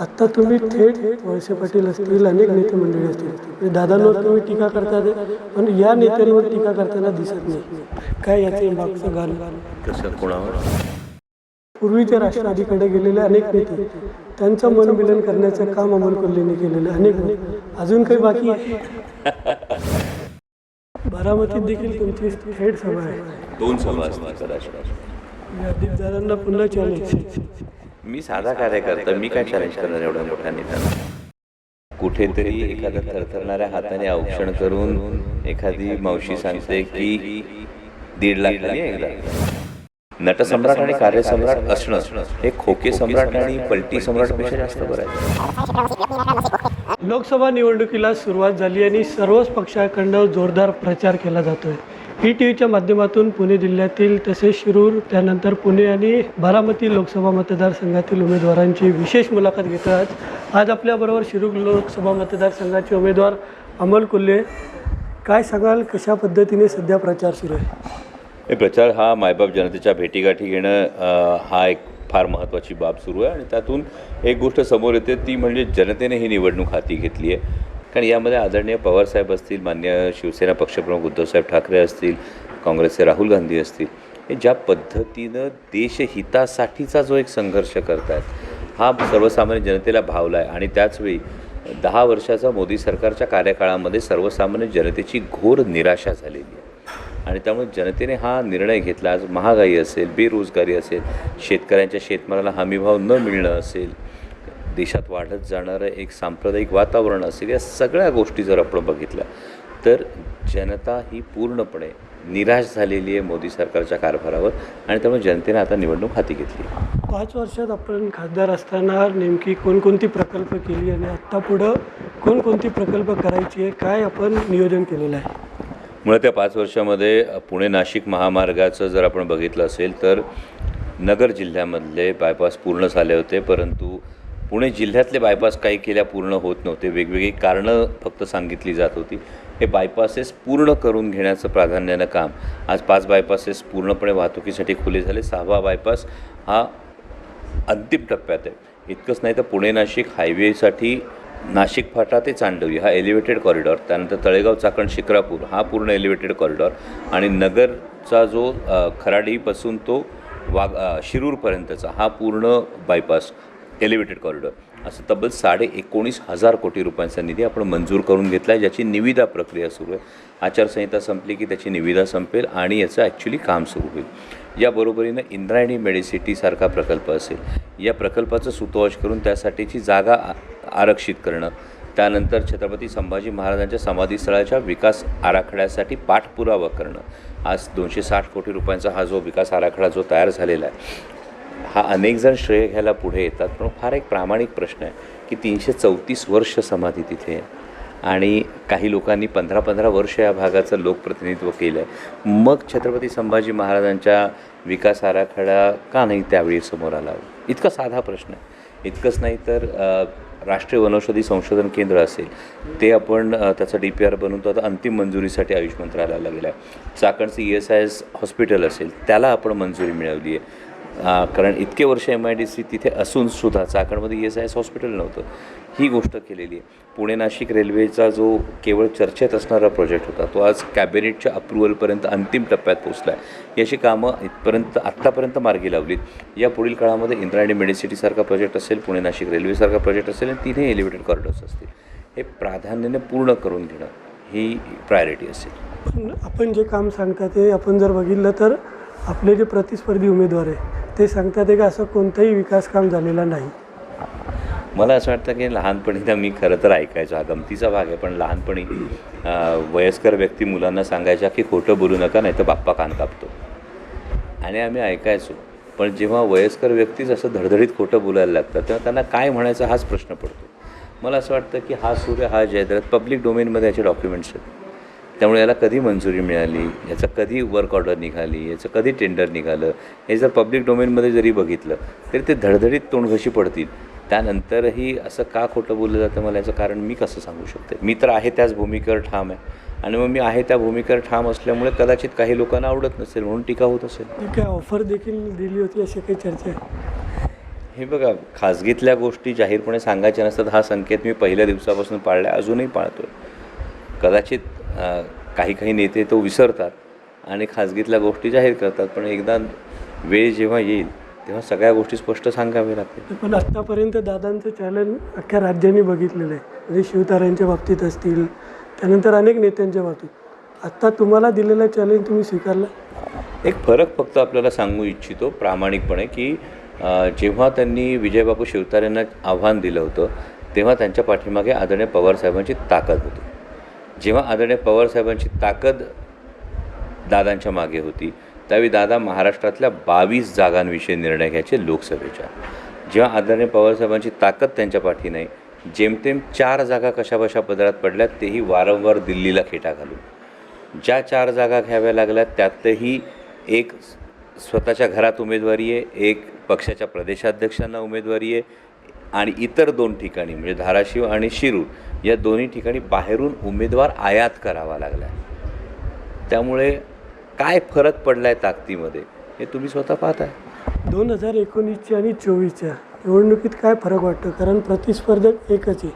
आत्ता तुम्ही थेट वळसे पाटील असतील अनेक नेते मंडळी असतील. म्हणजे दादांवर तुम्ही टीका करतात पण या नेत्यांवर टीका करताना दिसत नाही. काय याचे मागचं घाल कसं कोणावर? पूर्वीच्या राष्ट्रवादीकडे गेलेले अनेक नेते त्यांचं मनमिलन करण्याचं काम अमोल कोल्हेने केलेलं. अनेक अजून काही बाकी आहे? बारामतीत देखील तुमची थेट सभा आहे. दोन सभा दादांना पुन्हा चॅलेंज मी साधा कार्यकर्ता मी काय चॅलेंज करणार एवढ्या मोठ्या नेत्यांना कुठेतरी एखाद्या थरथरणाऱ्या हाताने औक्षण करून एखादी मावशी सांगते की दीड लाख नटसम्राट आणि कार्यसम्राट असणं हे खोके सम्राट आणि पलटी सम्राटपेक्षा जास्त बरं आहे. लोकसभा निवडणुकीला सुरुवात झाली आणि सर्वच पक्षाकडनं जोरदार प्रचार केला जातोय. ई टी व्हीच्या माध्यमातून पुणे जिल्ह्यातील तसेच शिरूर त्यानंतर पुणे आणि बारामती लोकसभा मतदारसंघातील उमेदवारांची विशेष मुलाखत घेतात आज आपल्याबरोबर शिरूर लोकसभा मतदारसंघाचे उमेदवार अमोल कुल्ले. काय सांगाल कशा पद्धतीने सध्या प्रचार सुरू आहे? हे प्रचार हा मायबाप जनतेच्या भेटीगाठी घेणं हा एक फार महत्त्वाची बाब सुरू आहे आणि त्यातून एक गोष्ट समोर येते ती म्हणजे जनतेने ही निवडणूक हाती घेतली आहे. कारण यामध्ये आदरणीय पवारसाहेब असतील मान्य शिवसेना पक्षप्रमुख उद्धवसाहेब ठाकरे असतील काँग्रेसचे राहुल गांधी असतील हे ज्या पद्धतीनं देशहितासाठीचा जो एक संघर्ष करतायत हा सर्वसामान्य जनतेला भावला आहे. आणि त्याचवेळी दहा वर्षाचा मोदी सरकारच्या कार्यकाळामध्ये सर्वसामान्य जनतेची घोर निराशा झालेली आहे. आणि त्यामुळे जनतेने हा निर्णय घेतला. आज महागाई असेल बेरोजगारी असेल शेतकऱ्यांच्या शेतमालाला हमीभाव न मिळणं असेल देशात वाढत जाणारं एक सांप्रदायिक वातावरण असेल या सगळ्या गोष्टी जर आपण बघितल्या तर जनता ही पूर्णपणे निराश झालेली आहे मोदी सरकारच्या कारभारावर आणि त्यामुळे जनतेने आता निवडणूक हाती घेतली पाच वर्षात आपण खासदार असताना नेमकी कोणकोणती प्रकल्प केली आणि आत्ता पुढं कोणकोणती प्रकल्प करायची आहे काय आपण नियोजन केलेलं आहे? मुळात त्या पाच वर्षामध्ये पुणे नाशिक महामार्गाचं जर आपण बघितलं असेल तर नगर जिल्ह्यामधले बायपास पूर्ण झाले होते परंतु पुणे जिल्ह्यातले बायपास काही केल्या पूर्ण होत नव्हते. वेगवेगळी कारणं फक्त सांगितली जात होती. हे बायपासेस पूर्ण करून घेण्याचं प्राधान्यानं काम. आज पाच बायपासेस पूर्णपणे वाहतुकीसाठी खुले झाले. सहावा बायपास हा अंतिम टप्प्यात आहे. इतकंच नाही तर पुणे नाशिक हायवेसाठी नाशिक फाटा ते चांडवी हा एलिव्हेटेड कॉरिडॉर त्यानंतर तळेगाव चाकण शिक्रापूर हा पूर्ण एलिव्हेटेड कॉरिडॉर आणि नगरचा जो खराडीपासून तो वाग शिरूरपर्यंतचा हा पूर्ण बायपास एलिव्हेटेड कॉरिडॉर असं तब्बल साडे एकोणीस हजार कोटी रुपयांचा निधी आपण मंजूर करून घेतला आहे ज्याची निविदा प्रक्रिया सुरू आहे. आचारसंहिता संपली की त्याची निविदा संपेल आणि याचं ॲक्च्युली काम सुरू होईल. याबरोबरीनं इंद्रायणी मेडिसिटीसारखा प्रकल्प असेल. या प्रकल्पाचं सुतोवाच करून त्यासाठीची जागा आरक्षित करणं. त्यानंतर छत्रपती संभाजी महाराजांच्या समाधीस्थळाच्या विकास आराखड्यासाठी पाठपुरावा करणं. आज दोनशे साठ कोटी रुपयांचा हा जो विकास आराखडा जो तयार झालेला आहे हा अनेक जण श्रेय घ्यायला पुढे येतात पण फार एक प्रामाणिक प्रश्न आहे की तीनशे चौतीस वर्ष समाधी तिथे आहे. आणि काही लोकांनी पंधरा पंधरा वर्ष या भागाचं लोकप्रतिनिधित्व केलं आहे मग छत्रपती संभाजी महाराजांच्या विकास आराखडा का नाही त्यावेळी समोर आला? इतका साधा प्रश्न आहे. इतकंच नाही तर राष्ट्रीय वनौषधी संशोधन केंद्र असेल ते आपण त्याचं डी पी आर बनवतो आता अंतिम मंजुरीसाठी आयुष मंत्रालयाला गेलं आहे. चाकणचं E S I S hospital असेल त्याला आपण मंजुरी मिळवली आहे. कारण इतके वर्ष एम आय डी सी तिथे असून सुद्धा चाकणमध्ये E S I S hospital नव्हतं. ही गोष्ट केलेली आहे. पुणे नाशिक रेल्वेचा जो केवळ चर्चेत असणारा प्रोजेक्ट होता तो आज कॅबिनेटच्या अप्रुव्हलपर्यंत अंतिम टप्प्यात पोचला आहे याची कामं इथपर्यंत आत्तापर्यंत मार्गी लावलीत. या पुढील काळामध्ये इंद्रायणी मेडिसिटीसारखा प्रोजेक्ट असेल पुणे नाशिक रेल्वेसारखा प्रोजेक्ट असेल आणि तिन्ही एलिव्हेटेड कॉरिडॉर्स असतील. हे प्राधान्याने पूर्ण करून घेणं ही प्रायोरिटी असेल. पण आपण जे काम सांगता ते आपण जर बघितलं तर आपले जे प्रतिस्पर्धी उमेदवार आहे ते सांगतात आहे का असं कोणताही विकास काम झालेला नाही? मला असं वाटतं की लहानपणी तर मी खरं तर ऐकायचो. हा गमतीचा भाग आहे पण लहानपणी वयस्कर व्यक्ती मुलांना सांगायच्या की खोटं बोलू नका नाही तर बाप्पा कान कापतो. आणि आम्ही ऐकायचो. पण जेव्हा वयस्कर व्यक्तीच असं धडधडीत खोटं बोलायला लागतात तेव्हा त्यांना काय म्हणायचा हाच प्रश्न पडतो. मला असं वाटतं की हा सूर्य हा जयद्रथ पब्लिक डोमेनमध्ये याचे डॉक्युमेंट्स आहेत. त्यामुळे याला कधी मंजुरी मिळाली याचं कधी वर्क ऑर्डर निघाली याचं कधी टेंडर निघालं हे जर पब्लिक डोमेनमध्ये जरी बघितलं तरी ते धडधडीत तोंडघशी पडतील. त्यानंतरही असं का खोटं बोललं जातं मला याचं कारण मी कसं सांगू शकते? मी तर आहे त्याच भूमिकेवर ठाम आहे. आणि मग मी आहे त्या भूमिकेवर ठाम असल्यामुळे कदाचित काही लोकांना आवडत नसेल म्हणून टीका होत असेल. काय ऑफर देखील दिली होती अशी काही चर्चा आहे. हे बघा खाजगीतल्या गोष्टी जाहीरपणे सांगायच्या नसतात हा संकेत मी पहिल्या दिवसापासून पाळला अजूनही पाळतो कदाचित काही काही नेते तो विसरतात आणि खाजगीतल्या गोष्टी जाहीर करतात. पण एकदा वेळ जेव्हा येईल तेव्हा सगळ्या गोष्टी स्पष्ट सांगाव्या लागतील. पण आत्तापर्यंत दादांचं चॅलेंज अख्ख्या राज्यांनी बघितलेलं आहे. म्हणजे शिवतारेंच्या बाबतीत असतील त्यानंतर अनेक नेत्यांच्या बाबतीत. आत्ता तुम्हाला दिलेलं चॅलेंज तुम्ही स्वीकारलं? एक फरक फक्त आपल्याला सांगू इच्छितो प्रामाणिकपणे की जेव्हा त्यांनी विजयबापू शिवतारेंना आव्हान दिलं होतं तेव्हा त्यांच्या पाठीमागे आदरणीय पवारसाहेबांची ताकद होती. जेव्हा आदरणीय पवारसाहेबांची ताकद दादांच्या मागे होती त्यावेळी दादा महाराष्ट्रातल्या बावीस जागांविषयी निर्णय घ्यायचे लोकसभेच्या. जेव्हा आदरणीय पवारसाहेबांची ताकद त्यांच्या पाठी नाही जेमतेम चार जागा कशाबशा पदरात पडल्या तेही वारंवार दिल्लीला खेटा घालून. ज्या चार जागा घ्याव्या लागल्या त्यातही एक स्वतःच्या घरात उमेदवारी आहे एक पक्षाच्या प्रदेशाध्यक्षांना उमेदवारी आहे आणि इतर दोन ठिकाणी म्हणजे धाराशिव आणि शिरूर या दोन्ही ठिकाणी बाहेरून उमेदवार आयात करावा लागला त्यामुळे काय फरक पडला आहे ताकदीमध्ये हे तुम्ही स्वतः पाहताय. दोन हजार एकोणीसच्या आणि चोवीसच्या निवडणुकीत काय फरक वाटतो? कारण प्रतिस्पर्धक एकच आहे.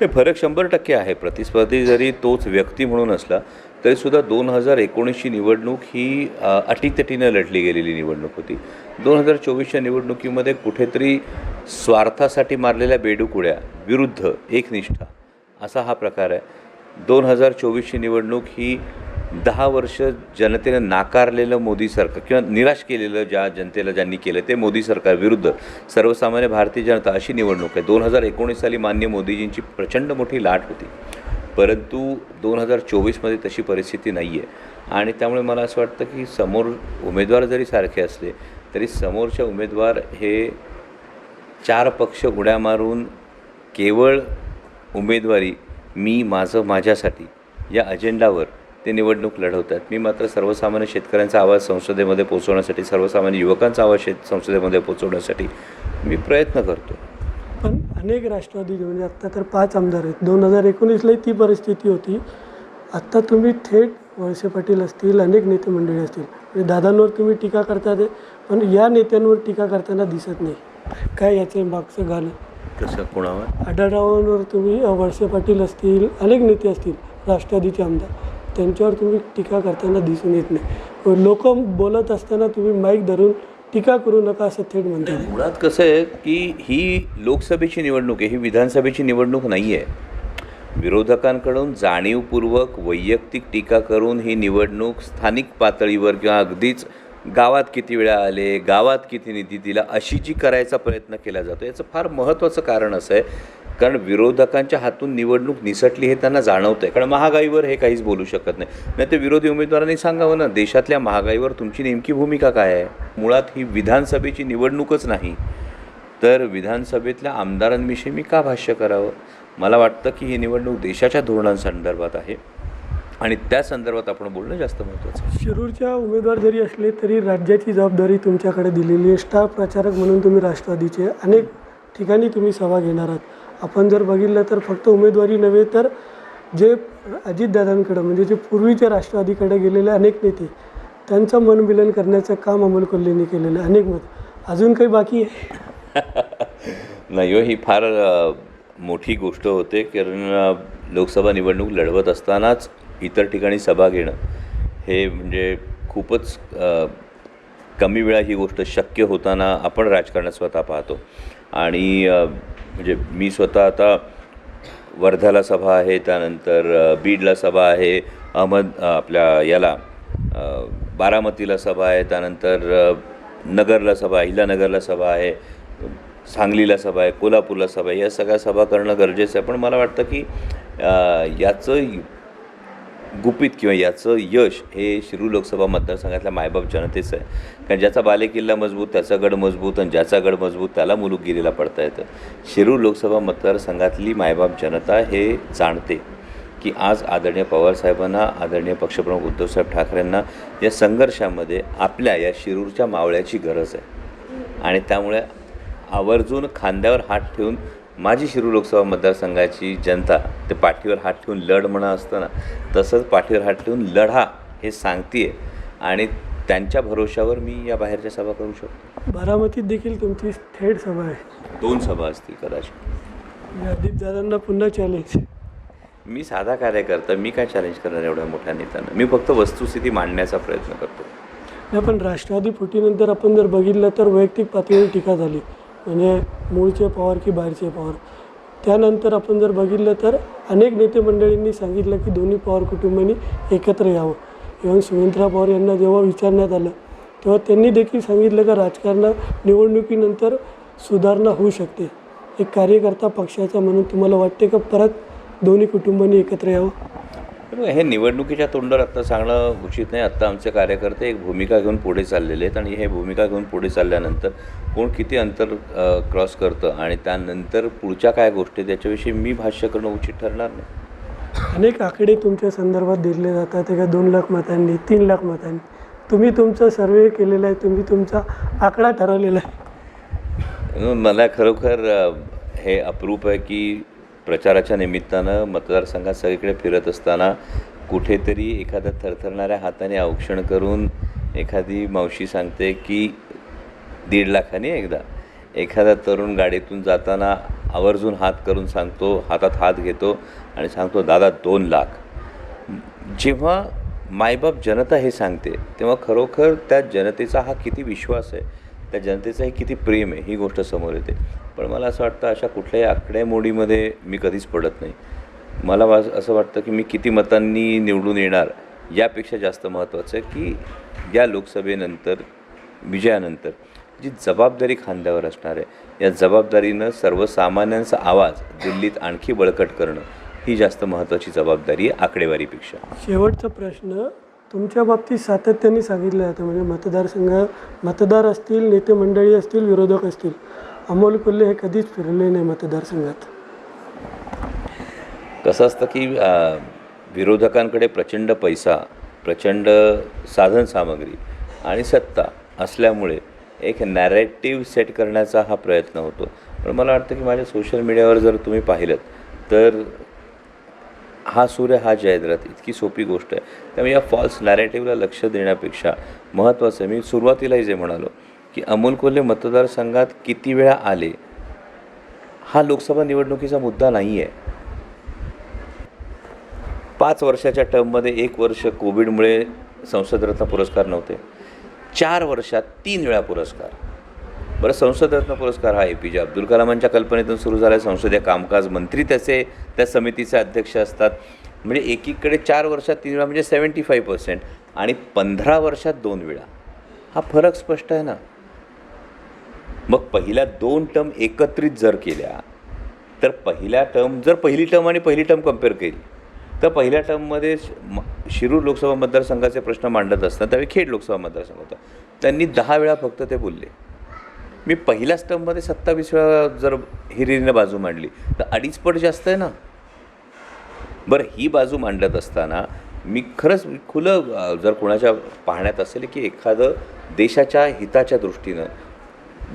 हे फरक शंभर टक्के आहे. प्रतिस्पर्धी जरी तोच व्यक्ती म्हणून असला तरीसुद्धा दोन हजार एकोणीसची निवडणूक ही अटीतटीनं लढली गेलेली निवडणूक होती. दोन हजार चोवीसच्या निवडणुकीमध्ये कुठेतरी स्वार्थासाठी मारलेल्या बेडूकुड्या विरुद्ध एकनिष्ठा असा हा प्रकार आहे. दोन हजार चोवीसची निवडणूक ही दहा वर्ष जनतेनं नाकारलेलं मोदी सरकार किंवा निराश केलेलं ज्या जनतेला ज्यांनी केलं ते मोदी सरकार विरुद्ध सर्वसामान्य भारतीय जनता अशी निवडणूक आहे. दोन हजार एकोणीस साली मान्य मोदीजींची प्रचंड मोठी लाट होती. परंतु दोन हजार चोवीसमध्ये तशी परिस्थिती नाही आहे. आणि त्यामुळे मला असं वाटतं की समोर उमेदवार जरी सारखे असले तरी समोरचे उमेदवार हे चार पक्ष उड्या मारून केवळ उमेदवारी मी माझं माझ्यासाठी या अजेंडावर ते निवडणूक लढवतात. मी मात्र सर्वसामान्य शेतकऱ्यांचा आवाज संसदेमध्ये पोचवण्यासाठी सर्वसामान्य युवकांचा आवाज शेत संसदेमध्ये पोचवण्यासाठी मी प्रयत्न करतो. पण अनेक राष्ट्रवादी म्हणजे आत्ता तर पाच आमदार आहेत. दोन हजार एकोणीसलाही ती परिस्थिती होती. आत्ता तुम्ही थेट वळसे पाटील असतील अनेक नेते मंडळी असतील. म्हणजे दादांवर तुम्ही टीका करता ते पण या नेत्यांवर टीका करताना दिसत नाही. काय याचं मागचं गाणं? कसं कोणावर? आढळरावांवर तुम्ही वळसे पाटील असतील अनेक नेते असतील राष्ट्रवादीचे आमदार त्यांच्यावर तुम्ही टीका करताना दिसून येत नाही. लोक बोलत असताना तुम्ही माईक धरून टीका करू नका असं थेट म्हणतात. मुळात कसं आहे की ही लोकसभेची निवडणूक आहे ही विधानसभेची निवडणूक नाही आहे विरोधकांकडून जाणीवपूर्वक वैयक्तिक टीका करून ही निवडणूक स्थानिक पातळीवर किंवा अगदीच गावात किती वेळा आले गावात किती निधी दिला अशी जी करायचा प्रयत्न केला जातो याचं फार महत्त्वाचं कारण असं आहे. कारण विरोधकांच्या हातून निवडणूक निसटली हे त्यांना जाणवतं आहे कारण महागाईवर हे काहीच बोलू शकत नाही. नाही ते विरोधी उमेदवारांनी सांगावं ना देशातल्या महागाईवर तुमची नेमकी भूमिका काय आहे? मुळात ही विधानसभेची निवडणूकच नाही. तर विधानसभेतल्या आमदारांविषयी मी का भाष्य करावं? मला वाटतं की ही निवडणूक देशाच्या धोरणांसंदर्भात आहे. आणि त्या संदर्भात आपण बोलणं जास्त महत्त्वाचं शिरूरच्या उमेदवार जरी असले तरी राज्याची जबाबदारी तुमच्याकडे दिलेली आहे. स्टार प्रचारक म्हणून तुम्ही राष्ट्रवादीचे अनेक ठिकाणी तुम्ही सभा घेणार आहात. आपण जर बघितलं तर फक्त उमेदवारी नव्हे तर जे अजितदादांकडं म्हणजे जे पूर्वीच्या राष्ट्रवादीकडे गेलेले अनेक नेते त्यांचं मनमिलन करण्याचं काम अमोल कोल्हेंनी केलेलं आहे. अनेक मत. अजून काही बाकी आहे? नाही हो ही फार मोठी गोष्ट होते. कारण लोकसभा निवडणूक लढवत असतानाच इतर ठिकाणी सभा घेणं हे म्हणजे खूपच कमी वेळा ही गोष्ट शक्य होताना आपण राजकारणात स्वतः पाहतो. आणि म्हणजे मी स्वतः आता वर्ध्याला सभा आहे त्यानंतर बीडला सभा आहे अहमद आपल्या याला बारामतीला सभा आहे त्यानंतर नगरला सभा आहे हिलानगरला सभा आहे सांगलीला सभा आहे कोल्हापूरला सभा आहे या सगळ्या सभा करणं गरजेचं आहे. पण मला वाटतं की याचं गुपित किंवा याचं यश हे शिरू लोकसभा मतदारसंघातल्या मायबाप जनतेचं आहे. कारण ज्याचा बालेकिल्ला मजबूत त्याचा गड मजबूत आणि ज्याचा गड मजबूत त्याला मुलुकगिरीला पडता येतं. शिरूर लोकसभा मतदारसंघातली मायबाप जनता हे जाणते की आज आदरणीय पवारसाहेबांना आदरणीय पक्षप्रमुख उद्धवसाहेब ठाकरेंना या संघर्षामध्ये आपल्या या शिरूरच्या मावळ्याची गरज आहे. आणि त्यामुळे आवर्जून खांद्यावर हात ठेवून माझी शिरूर लोकसभा मतदारसंघाची जनता ते पाठीवर हात ठेवून लढ म्हणा असतं ना तसंच पाठीवर हात ठेवून लढा हे सांगते आणि त्यांच्या भरोशावर मी या बाहेरच्या सभा करू शकतो. बारामतीत देखील तुमची थेट सभा आहे. दोन सभा असतील कदाचित. अजितदादांना पुन्हा चॅलेंज मी साधा कार्यकर्ता मी काय चॅलेंज करणार एवढ्या मोठ्या नेत्यांना? मी फक्त वस्तुस्थिती मांडण्याचा प्रयत्न करतो. पण राष्ट्रवादी फुटीनंतर आपण जर बघितलं तर वैयक्तिक पातळीवर टीका झाली. म्हणजे मूळचे पवार की बाहेरचे पवार. त्यानंतर आपण जर बघितलं तर अनेक नेते मंडळींनी सांगितलं की दोन्ही पवार कुटुंबांनी एकत्र यावं. इव्हन सुमित्रा पवार यांना जेव्हा विचारण्यात आलं तेव्हा त्यांनी देखील सांगितलं का राजकारणात निवडणुकीनंतर सुधारणा होऊ शकते. एक कार्यकर्ता पक्षाचा म्हणून तुम्हाला वाटते का? परत दोन्ही कुटुंबांनी एकत्र यावं? हे निवडणुकीच्या तोंडावर आत्ता सांगणं उचित नाही. आत्ता आमचे कार्यकर्ते एक भूमिका घेऊन पुढे चाललेले आहेत आणि हे भूमिका घेऊन पुढे चालल्यानंतर कोण किती अंतर क्रॉस करतं आणि त्यानंतर पुढच्या काय गोष्टी त्याच्याविषयी मी भाष्य करणं उचित ठरणार नाही. अनेक आकडे तुमच्या संदर्भात दिले जातात. एका दोन लाख मतांनी तीन लाख मतांनी. तुम्ही तुमचा सर्वे केलेला आहे. तुम्ही तुमचा आकडा ठरवलेला आहे. मला खरोखर हे अप्रूप आहे की प्रचाराच्या निमित्तानं मतदारसंघात सगळीकडे फिरत असताना कुठेतरी एखाद्या थरथरणाऱ्या हाताने औक्षण करून एखादी मावशी सांगते की दीड लाखाने एकदा. एखादा तरुण गाडीतून जाताना आवर्जून हात करून सांगतो हातात हात घेतो आणि सांगतो दादा दोन लाख. जेव्हा मायबाप जनता हे सांगते तेव्हा खरोखर त्या जनतेचा हा किती विश्वास आहे त्या जनतेचाही किती प्रेम आहे ही गोष्ट समोर येते. पण मला असं वाटतं अशा कुठल्याही आकडेमोडीमध्ये मी कधीच पडत नाही. मला वा असं वाटतं की मी किती मतांनी निवडून येणार यापेक्षा जास्त महत्त्वाचं आहे की या लोकसभेनंतर विजयानंतर जी जबाबदारी खांद्यावर असणार आहे या जबाबदारीनं सर्वसामान्यांचा आवाज दिल्लीत आणखी बळकट करणं ही जास्त महत्त्वाची जबाबदारी आहे आकडेवारीपेक्षा. शेवटचा प्रश्न तुमच्या बाबतीत सातत्याने सांगितलं जातं म्हणजे मतदारसंघ मतदार असतील नेते मंडळी असतील विरोधक असतील. अमोल कोल्हे हे कधीच फिरले नाही मतदारसंघात. कसं असतं की अ, विरोधकांकडे प्रचंड पैसा प्रचंड साधनसामग्री आणि सत्ता असल्यामुळे एक नॅरेटिव्ह सेट करण्याचा हा प्रयत्न होतो. पण मला वाटतं की माझ्या सोशल मीडियावर जर तुम्ही पाहिलं तर हा सूर्य हा जयद्रथ इतकी सोपी गोष्ट आहे. त्यामुळे या फॉल्स नॅरेटिव्हला लक्ष देण्यापेक्षा महत्त्वाचं आहे. मी सुरुवातीलाही जे म्हणालो की अमोल कोल्हे मतदारसंघात किती वेळा आले? हा लोकसभा निवडणुकीचा मुद्दा नाही आहे पाच वर्षाच्या टर्ममध्ये एक वर्ष कोविडमुळे संसदरत्न पुरस्कार नव्हते. चार वर्षात तीन वेळा पुरस्कार. बरं संसदरत्न पुरस्कार हा ए पी जे अब्दुल कलामांच्या कल्पनेतून सुरू झाला आहे संसदीय कामकाज मंत्री त्याचे त्या समितीचे अध्यक्ष असतात. म्हणजे एकीकडे चार वर्षात तीन वेळा म्हणजे सेवन्टी फाईव्ह पर्सेंट आणि पंधरा वर्षात दोन वेळा. हा फरक स्पष्ट आहे ना? मग पहिल्या दोन टर्म एकत्रित जर केल्या तर पहिल्या टर्म जर पहिली टर्म आणि पहिली टर्म कंपेअर केली तर पहिल्या टर्ममध्ये म- शिरूर लोकसभा मतदारसंघाचे प्रश्न मांडत असताना त्यावेळी खेड लोकसभा मतदारसंघ होता. त्यांनी दहा वेळा फक्त ते बोलले. मी पहिल्याच टर्ममध्ये सत्तावीस वेळा जर हिरिरीनं बाजू मांडली तर अडीच पट जास्त आहे ना? बरं ही बाजू मांडत असताना मी खरंच खुलं जर कोणाच्या पाहण्यात असेल की एखादं देशाच्या हिताच्या दृष्टीनं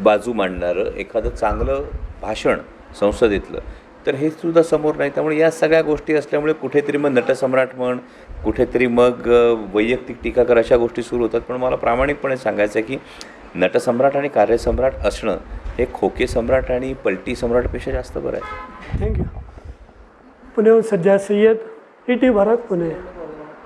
बाजू मांडणारं एखादं चांगलं भाषण संसदेतलं तर हे सुद्धा समोर नाही. त्यामुळे या सगळ्या गोष्टी असल्यामुळे कुठेतरी मग नटसम्राट म्हण कुठेतरी मग वैयक्तिक टीका कर अशा गोष्टी सुरू होतात. पण मला प्रामाणिकपणे सांगायचं आहे की नटसम्राट आणि कार्यसम्राट असणं हे खोके सम्राट आणि पलटी सम्राटपेक्षा जास्त बरं आहे. थँक्यू पुण्याहून सध्या सय्यद ई टी भारत पुणे.